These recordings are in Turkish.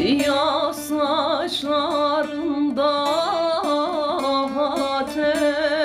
Siyah saçlarında hatem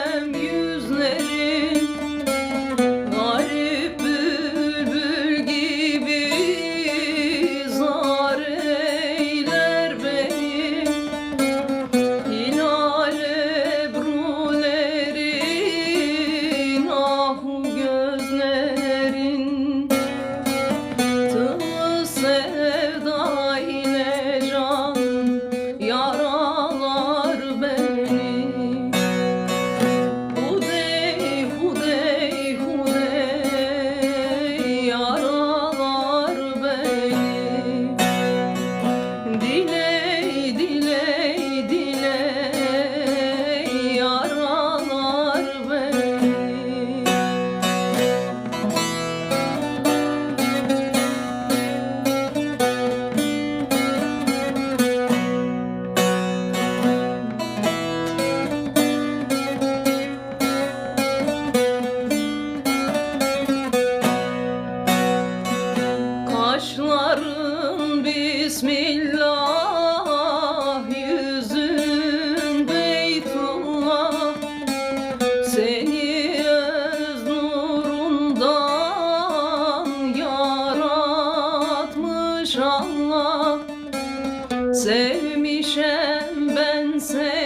sevmişem ben seni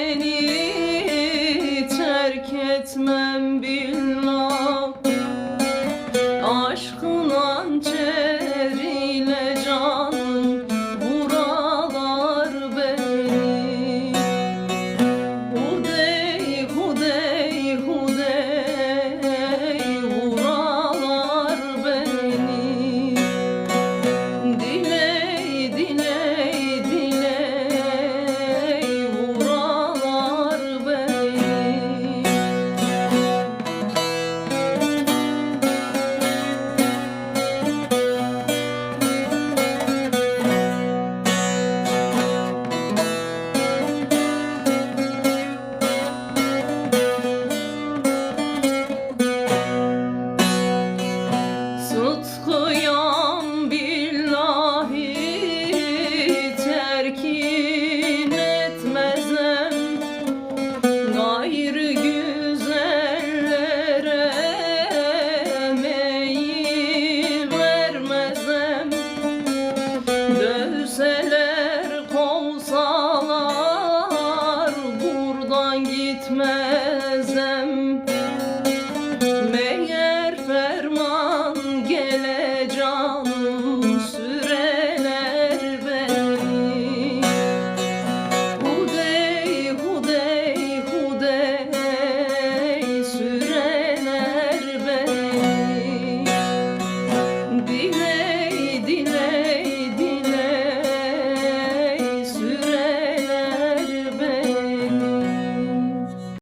gitmezem.